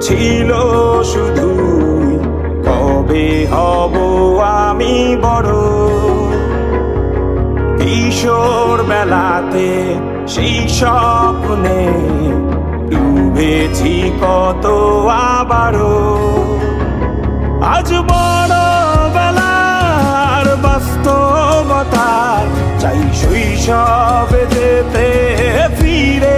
ছিল শুধু, কবে হব আমি বড়? কিশোর বেলাতে সেই স্বপ্নে ডুবেছি কত আবারও। আজ বড় বেলার চাই শৈশবে যেতে ফিরে।